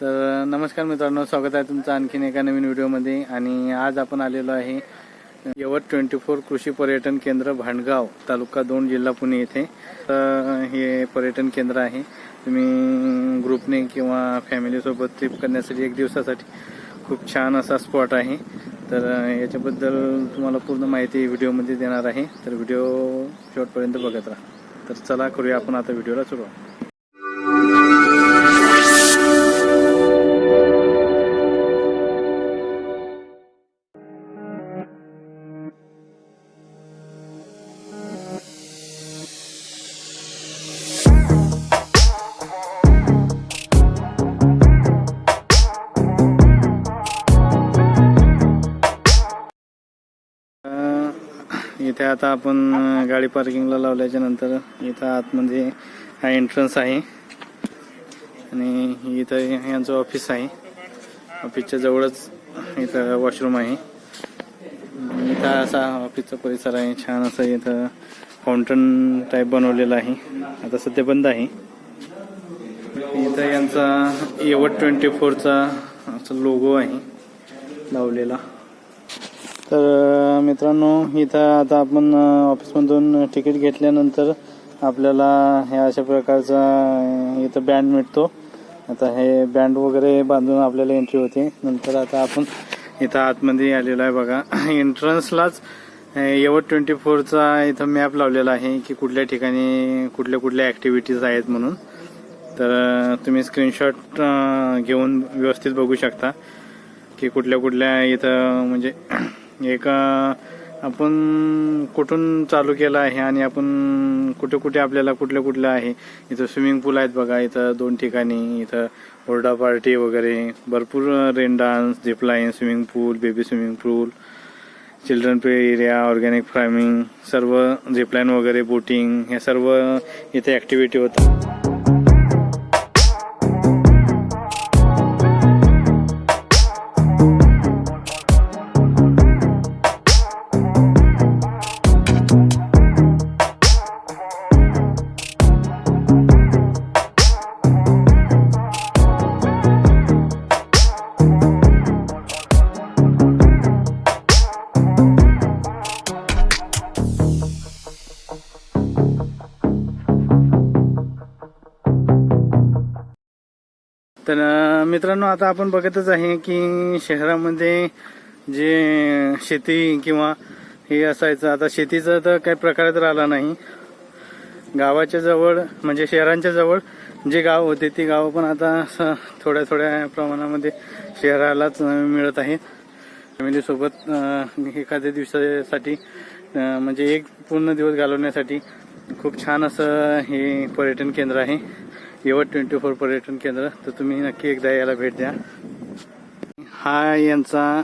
तर नमस्कार मित्रांनो स्वागत आहे तुमचं आणखीन एका नवीन व्हिडिओमध्ये. आणि आज आपण आलेलो आहे यवत ट्वेंटी फोर कृषी पर्यटन केंद्र भांडगाव तालुका दोन जिल्हा पुणे येथे. तर हे पर्यटन केंद्र आहे. तुम्ही ग्रुपने किंवा फॅमिलीसोबत ट्रिप करण्यासाठी एक दिवसासाठी खूप छान असा स्पॉट आहे. तर याच्याबद्दल तुम्हाला पूर्ण माहिती व्हिडिओमध्ये देणार आहे. तर व्हिडिओ शेवटपर्यंत बघत राहा. तर चला करूया आपण आता व्हिडिओला सुरुवात. आता आपण गाडी पार्किंगला लावल्याच्या नंतर इथं आतमध्ये हा एंट्रन्स आहे. आणि इथं यांचं ऑफिस आहे. ऑफिसच्या जवळच इथं वॉशरूम आहे. इथं असा ऑफिसचा परिसर आहे. छान असं इथं फाउंटन टाईप बनवलेलं आहे. आता सध्या बंद आहे. इथं यांचा एवट ट्वेंटी फोरचा असं लोगो आहे लावलेला. तर मित्रांनो इथं आता आपण ऑफिसमधून तिकीट घेतल्यानंतर आपल्याला हे अशा प्रकारचा इथं बँड मिळतो. आता हे बँड वगैरे बांधून आपल्याला एंट्री होते. नंतर आता आपण इथं आतमध्ये आलेलो आहे बघा. एंट्रन्सलाच यवत ट्वेंटी फोरचा इथं मॅप लावलेला आहे की कुठल्या ठिकाणी कुठल्या कुठल्या ॲक्टिव्हिटीज आहेत म्हणून. तर तुम्ही स्क्रीनशॉट घेऊन व्यवस्थित बघू शकता की कुठल्या कुठल्या इथं म्हणजे एक आपण कुठून चालू केलं आहे आणि आपण कुठे कुठे आपल्याला कुठल्या कुठल्या आहे? इथं स्विमिंग पूल आहेत बघा इथं दोन ठिकाणी इथं ओरडा पार्टी वगैरे भरपूर rain dance zipline swimming pool baby swimming pool children play area organic farming सर्व झिपलाईन वगैरे बोटिंग हे सर्व इथे ॲक्टिव्हिटी होतात तर मित्रांनो आता आपण बघतच आहे की शहरामध्ये जे शेती किंवा हे असायचं आता शेतीचा तर काही प्रकारच राहिला नाही. गावाच्या जवळ म्हणजे शहरांच्या जवळ जे गाव होते ती गावं पण आता थोड्या थोड्या प्रमाणामध्ये शहरालाच मिळत आहेत फॅमिलीसोबत एखाद्या दिवसासाठी म्हणजे एक पूर्ण दिवस घालवण्यासाठी खूप छान असं हे पर्यटन केंद्र आहे. यवत ट्वेंटी फोर पर्यटन केंद्र तर तुम्ही नक्की एकदा याला भेट द्या. हा यांचा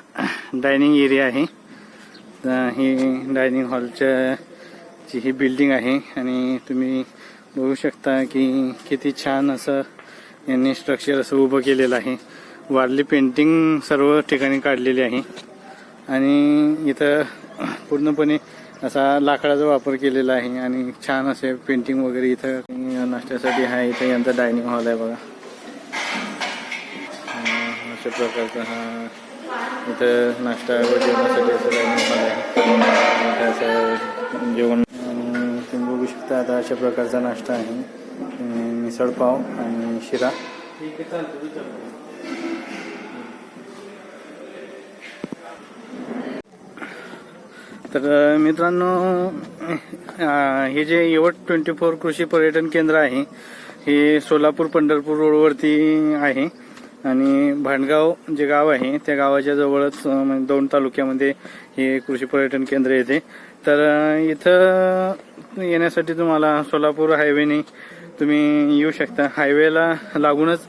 डायनिंग एरिया आहे. ही डायनिंग हॉलच्या ची ही बिल्डिंग आहे आणि तुम्ही बघू शकता की किती छान असं यांनी स्ट्रक्चर असं उभं केलेलं आहे. वारली पेंटिंग सर्व ठिकाणी काढलेली आहे. आणि इथं पूर्णपणे असा लाकडाचा वापर केलेला आहे आणि छान असे पेंटिंग वगैरे इथं नाश्त्यासाठी आहे. इथं यांचा डायनिंग हॉल आहे बघा. अशा प्रकारचा हा इथं नाश्ता व जेवणासाठी असं डायनिंग हॉल आहे. असं जेवण तुम्ही बघू शकता आता अशा प्रकारचा नाश्ता आहे. मिसळपाव आणि शिरा. तर मित्रांनो हे जे यवत ट्वेंटी फोर कृषी पर्यटन केंद्र आहे हे सोलापूर पंढरपूर रोडवरती आहे. आणि भांडगाव जे गाव आहे त्या गावाच्या जवळच म्हणजे दोन तालुक्यामध्ये हे कृषी पर्यटन केंद्र येते. तर इथं येण्यासाठी तुम्हाला सोलापूर हायवेने तुम्ही येऊ शकता. हायवेला लागूनच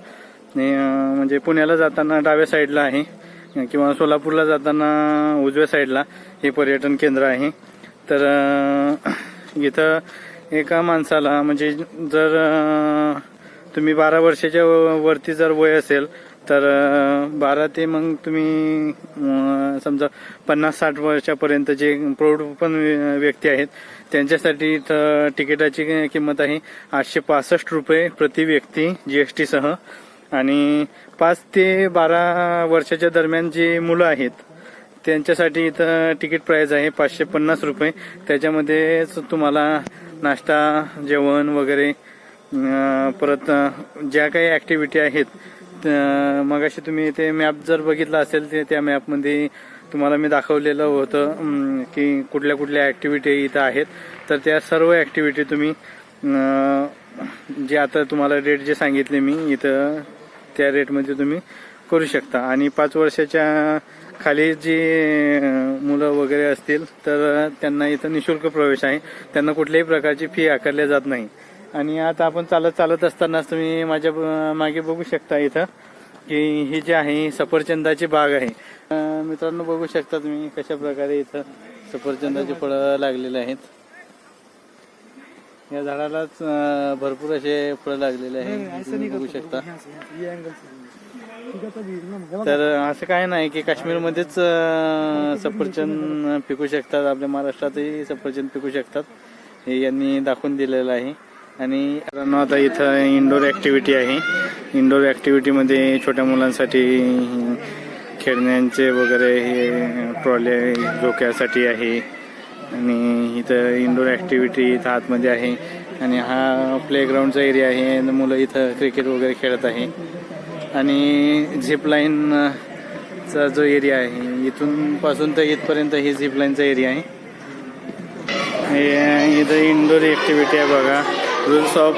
म्हणजे पुण्याला जाताना डाव्या साईडला आहे. किंवा सोलापूरला जाताना उजव्या साईडला हे पर्यटन केंद्र आहे. तर इथं एका माणसाला म्हणजे जर तुम्ही बारा वर्षाच्या व- वरती जर वय असेल तर बारा ते मग तुम्ही समजा पन्नास साठ वर्षापर्यंत जे प्रौढ पण व्य- व्यक्ती आहेत त्यांच्यासाठी इथं तिकिटाची किंमत आहे आठशे पासष्ट रुपये प्रति व्यक्ती जीएसटीसह आणि पाच ते बारा वर्षाच्या दरम्यान जी मुलं आहेत त्यांच्यासाठी इथं तिकीट प्राइस आहे पाचशे पन्नास रुपये. त्याच्यामध्येच तुम्हाला नाश्ता जेवण वगैरे परत ज्या काही ॲक्टिव्हिटी आहेत मग अशी तुम्ही ते मॅप जर बघितला असेल ते त्या मॅपमध्ये तुम्हाला मी दाखवलेलं होतं की कुठल्या कुठल्या ॲक्टिव्हिटी इथं आहेत. तर त्या सर्व ॲक्टिव्हिटी तुम्ही जे आता तुम्हाला रेट जे सांगितले मी इथं त्या रेटमध्ये तुम्ही करू शकता. आणि पाच वर्षाच्या खाली जी मुलं वगैरे असतील तर त्यांना इथं निशुल्क प्रवेश आहे. त्यांना कुठल्याही प्रकारची फी आकारल्या जात नाही. आणि आता आपण चालत चालत असतानाच तुम्ही माझ्या ब- मागे बघू शकता इथं की ही जी आहे ही सफरचंदाची बाग आहे. मित्रांनो बघू शकता तुम्ही कशा प्रकारे इथं सफरचंदाची फळं लागलेली आहेत. या झाडालाच भरपूर असे फळं लागलेले तुम्ही बघू शकता. तर असं काय नाही की काश्मीरमध्येच सफरचंद पिकू शकतात. आपल्या महाराष्ट्रातही सफरचंद पिकू शकतात. हे यांनी दाखवून दिलेलं आहे. आणि मित्रांनो आता इथं इंडोर ऍक्टिव्हिटी आहे. इंडोर ऍक्टिव्हिटीमध्ये छोट्या मुलांसाठी खेळण्यांचे वगैरे हे ट्रॉले झोक्यासाठी आहे. आणि इथं इंडोर ऍक्टिव्हिटी इथं आतमध्ये आहे. आणि हा प्लेग्राऊंडचा एरिया आहे. आणि मुलं इथं क्रिकेट वगैरे खेळत आहे. आणि झिप जो एरिया आहे इथून पासून तर इथपर्यंत ही झिपलाईनचा एरिया आहे. इथं इंडोर ऍक्टिव्हिटी आहे बघा. Rules of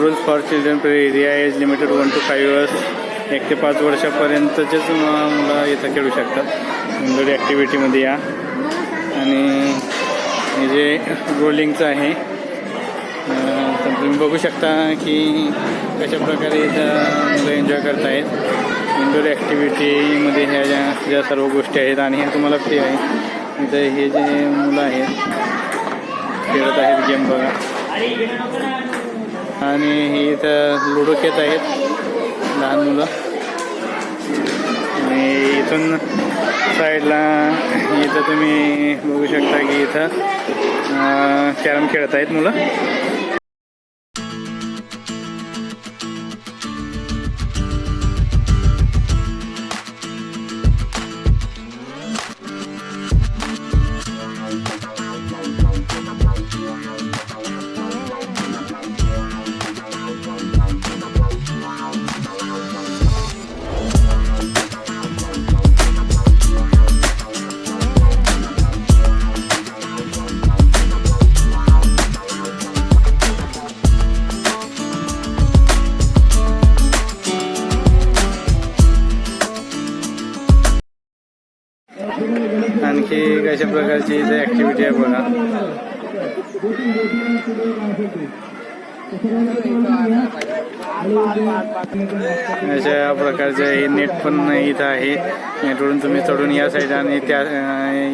rules for children play area is limited one two five years एक ते पाच वर्षापर्यंतचेच मुलं इथं खेळू शकतात. इंडोर ॲक्टिव्हिटीमध्ये या. आणि हे जे रोलिंगचं आहे तर तुम्ही बघू शकता की कशा प्रकारे इथं मुलं एन्जॉय करतायत. इंडोर ॲक्टिव्हिटीमध्ये ह्या ज्या ज्या सर्व गोष्टी आहेत आणि ह्या तुम्हाला फ्री आहे. इथं हे जे मुलं आहेत खेळत आहेत गेम बघा. आणि हे इथं लुडो खेळत आहेत लहान मुलं. आणि इथून साईडला इथं तुम्ही बघू शकता की इथं कॅरम खेळत आहेत मुलं. प्रकारची इथे ॲक्टिव्हिटी आहे बघा. अशा प्रकारचे हे नेट पण इथं आहे. नेटवरून तुम्ही चढून या साईड आणि त्या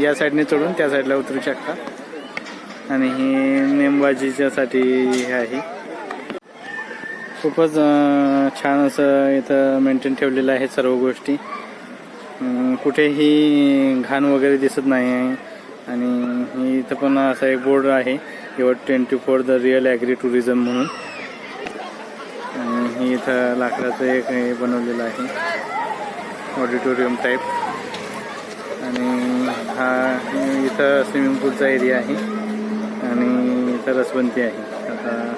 या साईडने चढून त्या साईडला उतरू शकता. आणि हे नेमबाजीच्यासाठी हे आहे. खूपच छान असं इथं मेंटेन ठेवलेलं आहे सर्व गोष्टी. कुठेही घाण वगैरे दिसत नाही आहे. आणि इथं पण असा एक बोर्ड आहे. Your twenty four the real agri tourism म्हणून. आणि इथं लाकडाचं एक हे बनवलेलं आहे. Auditorium type. आणि हा इथं स्विमिंग पूलचा एरिया आहे. आणि इथं रसवंती आहे. आता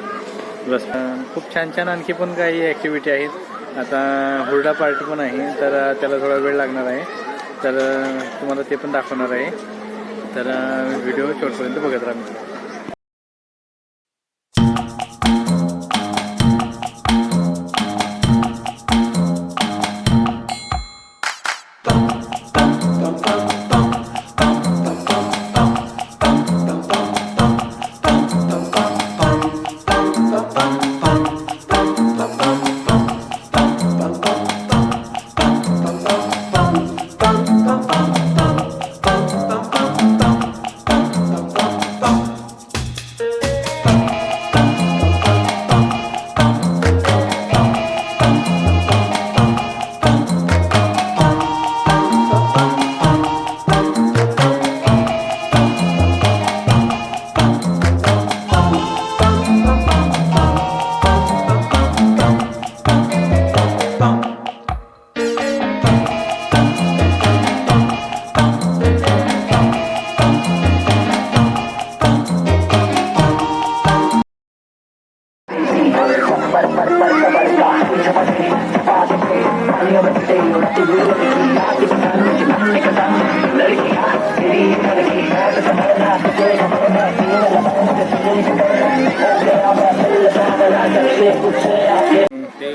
रस्ता खूप छान छान आणखी पण काही ॲक्टिव्हिटी आहेत. आता हुरडा पार्टी पण आहे तर त्याला थोडा वेळ लागणार आहे. तर तुम्हाला ते पण दाखवणार आहे. तर व्हिडिओ शेवटपर्यंत बघत राहा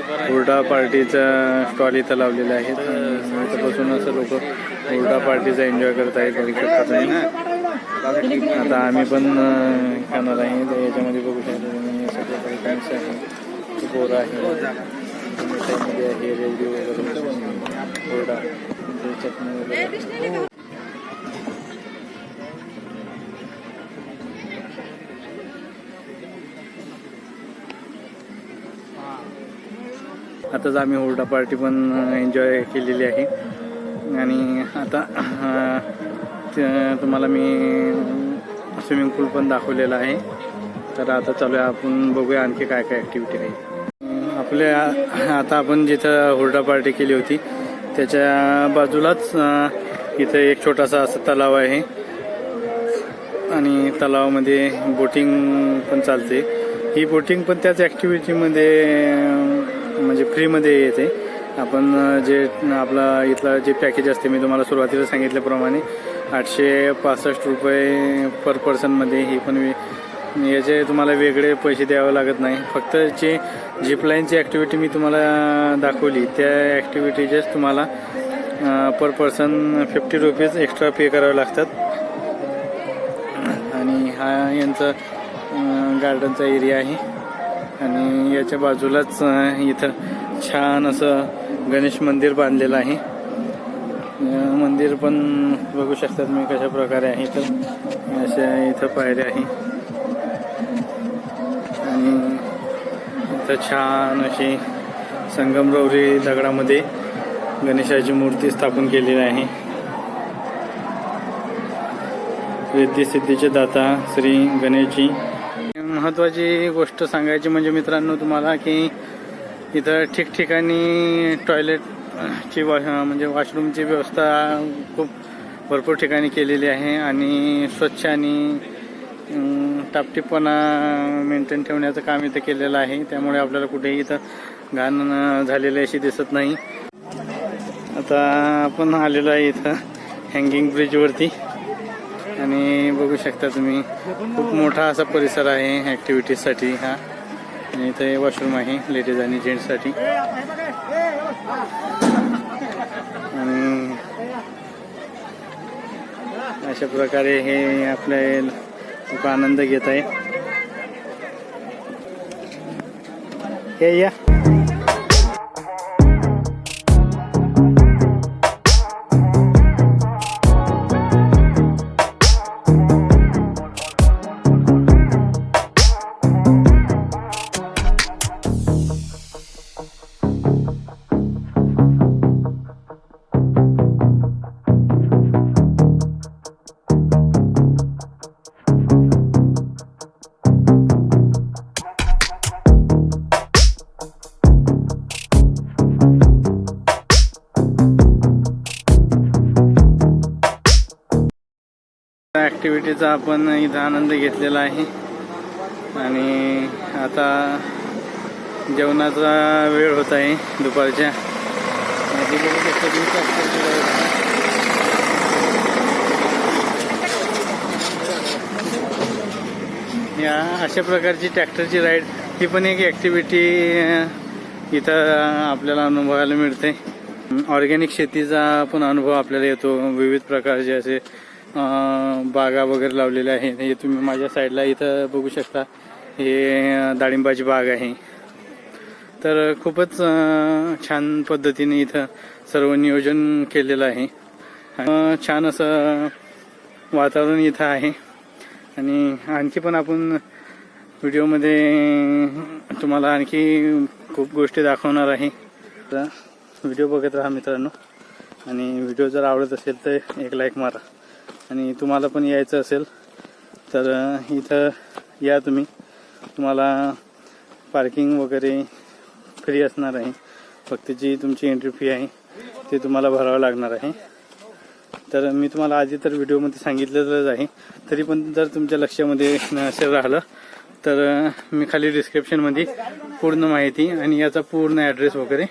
हुरडा पार्टीचा स्टॉल इथं लावलेला आहे. इथं बसून असं लोक हुरडा पार्टीचा एन्जॉय करत आहेत बघू शकत तुम्ही. आता आम्ही पण खाणार आहे. तर याच्यामध्ये बघू शकतो तुम्ही सगळं काही आहे. बोरा आहे रेवडी वगैरे. हुरडा चटणी वगैरे आताच आम्ही हुरडा पार्टी पण एन्जॉय केलेली आहे. आणि आता तुम्हाला मी स्विमिंग पूल पण दाखवलेला आहे. तर आता चालू आहे आपण बघूया आणखी काय काय ॲक्टिव्हिटी आहे. आपल्या आता आपण जिथं हुरडा पार्टी केली होती त्याच्या बाजूलाच इथं एक छोटासा असं तलाव आहे. आणि तलावामध्ये बोटिंग पण चालते. ही बोटिंग पण त्याच ॲक्टिव्हिटीमध्ये म्हणजे फ्रीमध्ये येते. आपण जे आपला इथला जे पॅकेज असते मी तुम्हाला सुरुवातीला सांगितल्याप्रमाणे आठशे पासष्ट रुपये पर पर्सनमध्ये हे पण वे- याचे तुम्हाला वेगळे पैसे द्यावे लागत नाही. फक्त जे झिपलाईनची ॲक्टिव्हिटी मी तुम्हाला दाखवली त्या ॲक्टिव्हिटीचेच तुम्हाला per person fifty rupees extra pay करावे लागतात. आणि हा यांचा गार्डनचा एरिया आहे. आणि याच्या बाजूलाच इथं छान असं गणेश मंदिर बांधलेलं आहे. मंदिर पण बघू शकतात मी कशा प्रकारे आहे तर अशा इथं पायऱ्या आहे. आणि इथं छान अशी संगमरवरी दगडामध्ये गणेशाची मूर्ती स्थापन केलेली आहे. रिद्धी सिद्धीचे दाता श्री गणेशजी. महत्त्वाची गोष्ट सांगायची म्हणजे मित्रांनो तुम्हाला की इथं ठिकठिकाणी टॉयलेटची वा म्हणजे वॉशरूमची व्यवस्था खूप भरपूर ठिकाणी केलेली आहे आणि स्वच्छ आणि अं, टापटीपणा मेंटेन ठेवण्याचं काम इथं केलेलं आहे. त्यामुळे आपल्याला कुठेही इथं घाण झालेली अशी दिसत नाही. आता आपण आलेलो आहे इथं हँगिंग ब्रिजवरती आणि बघू शकता तुम्ही खूप मोठा असा परिसर आहे ॲक्टिव्हिटीजसाठी हा. आणि इथे वॉशरूम आहे लेडीज आणि जेंट्ससाठी आणि अशा प्रकारे हे आपले खूप आनंद घेत आहे. हे या. ॲक्टिव्हिटीचा आपण इथं आनंद घेतलेला आहे. आणि आता जेवणाचा वेळ होत आहे दुपारच्या. या अशा प्रकारची ट्रॅक्टरची राईड ही पण एक ॲक्टिव्हिटी इथं आपल्याला अनुभवायला मिळते. ऑर्गॅनिक शेतीचा पण अनुभव आपल्याला येतो. विविध प्रकारचे असे बागा वगैरे लावलेल्या आहेत हे तुम्ही माझ्या साईडला इथं बघू शकता. हे डाळिंबाची बाग आहे. तर खूपच छान पद्धतीने इथं सर्व नियोजन केलेलं आहे. छान असं वातावरण इथं आहे. आणि आणखी पण आपण व्हिडिओमध्ये तुम्हाला आणखी खूप गोष्टी दाखवणार आहे. तर व्हिडिओ बघत राहा मित्रांनो. आणि व्हिडिओ जर आवडत असेल तर एक लाईक मारा. आणि तुम्हाला पण यायचं असेल तर इथं या तुम्ही. तुम्हाला पार्किंग वगैरे फ्री असणार आहे. फक्त जी तुमची एंट्री फी आहे ते तुम्हाला भरावं लागणार आहे. तर मी तुम्हाला आधी तर व्हिडिओमध्ये सांगितलेलंच आहे. तरी पण जर तुमच्या लक्षामध्ये नसेल राहिलं तर मी खाली डिस्क्रिप्शनमध्ये पूर्ण माहिती आणि याचा पूर्ण ॲड्रेस वगैरे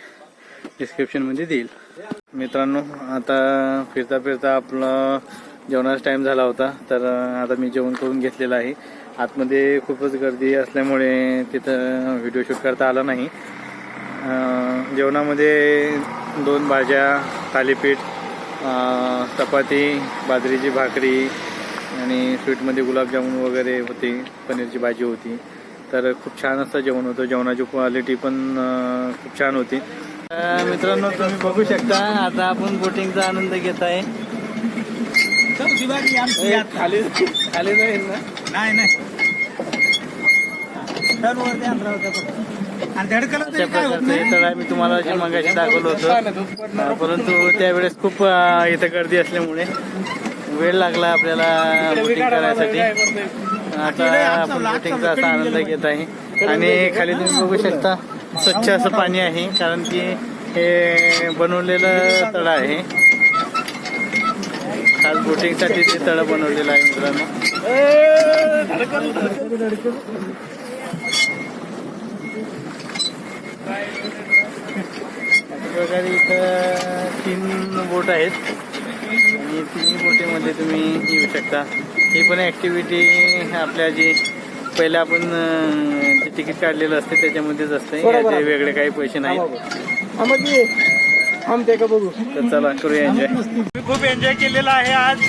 डिस्क्रिप्शनमध्ये देईल. मित्रांनो आता फिरता फिरता आपलं जेवणाचा टाईम झाला होता. तर आता मी जेवण करून घेतलेलं आहे. आतमध्ये खूपच गर्दी असल्यामुळे तिथं व्हिडिओ शूट करता आला नाही. जेवणामध्ये दोन भाज्या थालीपीठ चपाती बाजरीची भाकरी आणि स्वीटमध्ये गुलाबजामुन वगैरे होते पनीरची भाजी होती. तर खूप छान असं जेवण होतं. जेवणाची क्वालिटी पण खूप छान होती. मित्रांनो तुम्ही बघू शकता आता आपण बोटिंगचा आनंद घेत आहे. खाली खाली जाईल ना नाही नाही. टर्नवरती अंतरावर त्या फक्त. आणि धडकलं अशा तरी काय होत प्रकारचं नाही हे तळ आहे मी तुम्हाला जे मगाशी दाखवलं होतं. अं, परंतु त्यावेळेस खूप अं, इथं गर्दी असल्यामुळे वेळ लागला आपल्याला बोटिंग करायसाठी. आता आपण बोटिंगचा असा आनंद घेत आहे. आणि खाली तुम्ही बघू शकता स्वच्छ असं पाणी आहे कारण की हे बनवलेलं तळ आहे. खास बोटिंगसाठी ते तळ बनवलेलं आहे मित्रांनो. अशा प्रकारे इथं तीन बोट आहेत. आणि तिन्ही बोटीमध्ये तुम्ही येऊ शकता. ही पण ॲक्टिव्हिटी आपल्या जी पहिल्या आपण जे तिकीट काढलेलं असते त्याच्यामध्येच असते. याचे वेगळे काही पैसे नाहीत. आमच्या का बघू? तर चला करूया एन्जॉय खूप एन्जॉय केलेला आहे आज.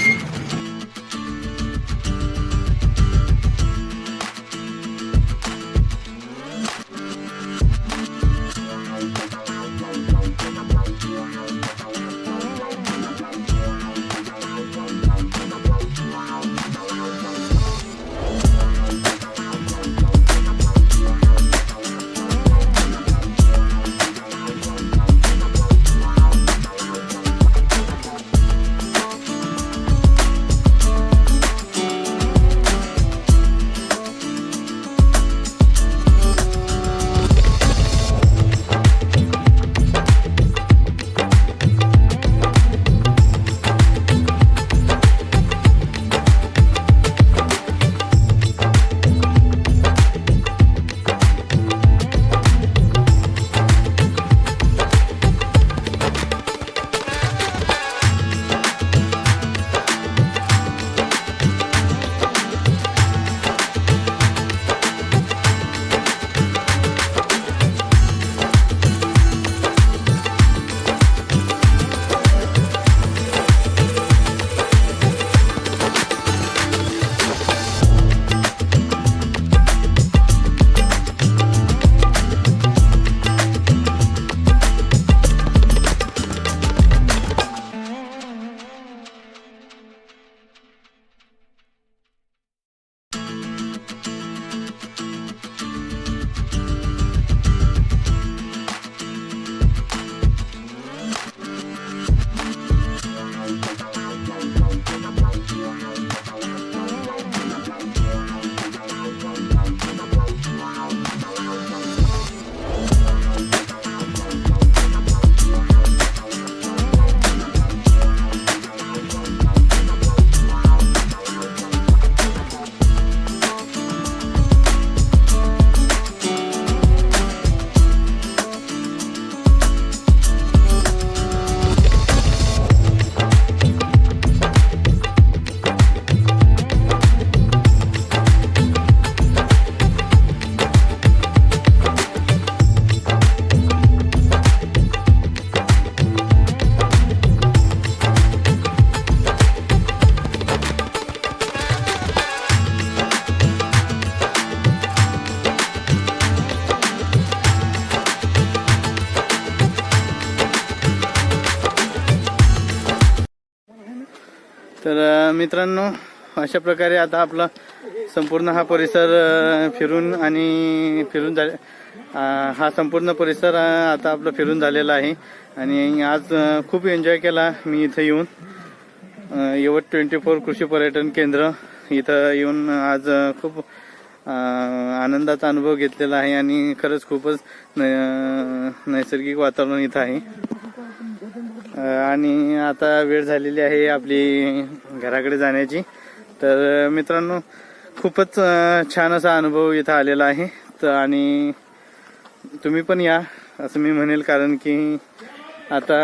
मित्रांनो अशा प्रकारे आता आपला संपूर्ण हा परिसर फिरून आणि फिरून झाले हा संपूर्ण परिसर आता आपला फिरून झालेला आहे. आणि आज खूप एन्जॉय केला मी इथं येऊन. यवत ट्वेंटी फोर कृषी पर्यटन केंद्र इथं येऊन आज खूप आनंदाचा अनुभव घेतलेला आहे आणि खरंच खूपच न- नैसर्गिक वातावरण इथं आहे. आणि आता वेळ झालेली आहे आपली घराकडे जाण्याची. तर मित्रांनो खूपच छान असा अनुभव इथं आलेला आहे. तर आणि तुम्ही पण या असं मी म्हणेल कारण की आता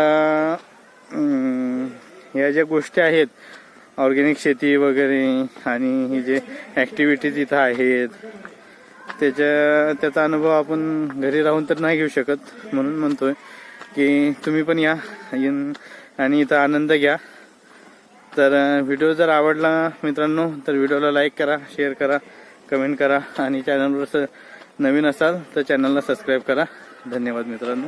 ह्या ज्या गोष्टी आहेत ऑर्गॅनिक शेती वगैरे आणि हे जे ॲक्टिव्हिटीज इथं आहेत त्याच्या त्याचा अनुभव आपण घरी राहून तर नाही घेऊ शकत म्हणून म्हणतोय की तुम्ही पण या आणि इथं आनंद घ्या. तर व्हिडिओ जर आवडला मित्रांनो तर व्हिडिओला लाईक करा शेअर करा कमेंट करा आणि चॅनलवर नवीन असाल तर चॅनलला सबस्क्राईब करा. धन्यवाद मित्रांनो.